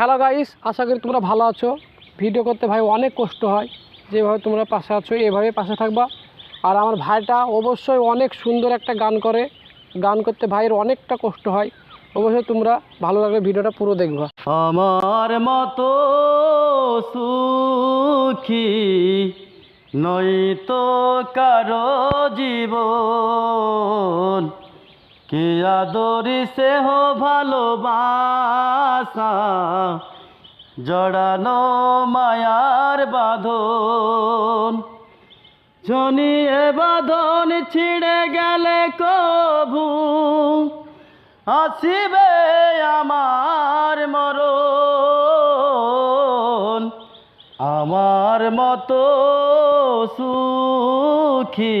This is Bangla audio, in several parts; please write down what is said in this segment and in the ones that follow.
হ্যালো গাইস আশা করি তোমরা ভালো আছো। ভিডিও করতে ভাই অনেক কষ্ট হয়। যেভাবে তোমরা পাশে আছো এভাবে পাশে থাকবা। আর আমার ভাইটা অবশ্যই অনেক সুন্দর একটা গান করে। গান করতে ভাইয়ের অনেকটা কষ্ট হয়। অবশ্যই তোমরা ভালো লাগলে ভিডিওটা পুরো দেখবা। আমার মতো সুখী নয় তো কারও জীবন কে আদরি সেহ ভালোবাসা? জড়ানো মায়ার বাঁধন। জনিয়ে বাঁধন ছিঁড়ে গেলে কভু? আসিবে আমার মরণ। আমার মতো সুখী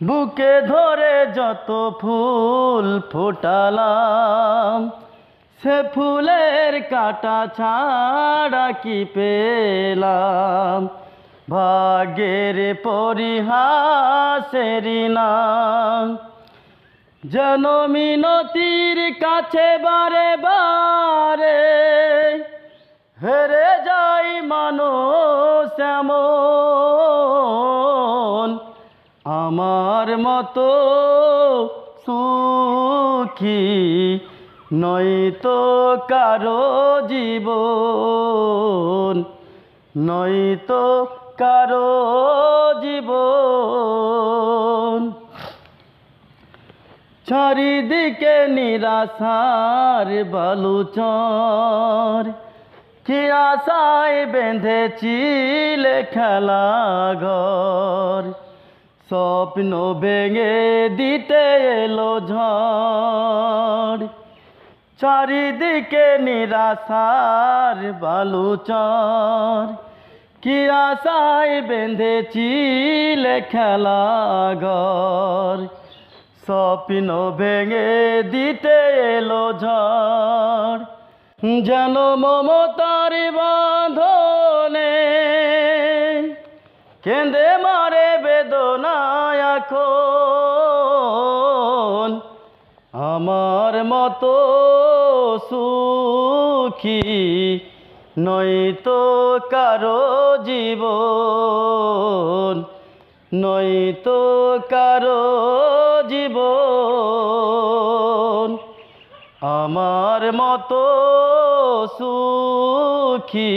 বুকে ধরে যত ফুল ফোটালাম, সে ফুলের কাটা ছাড়া কি পেলাম? ভাগের পরিহাসের নাম, যেন মিনতির কাছে বারে বারে হেরে যাই মানুষ এমন। আমার মতো সুখী নয়তো কারও জীবন নয়তো কারও জীবন। চারিদিকে নিরাশার বালুচর, কি আশায় বেঁধেছি খেলা ঘর স্বপ্ন ভেঙে দিতে এলো ঝড়। চারিদিকে নিরাশার বালুচর। কি আশায় বেঁধেছি খেলা ঘর। স্বপ্ন ভেঙে দিতে এলো ঝড়। যেন মমতার বাঁধনে কেঁদে মারে বেদনায় এখন আমার মতো সুখী নয়তো কারও জীবন নয়তো কারও জীবন। আমার মতো সুখী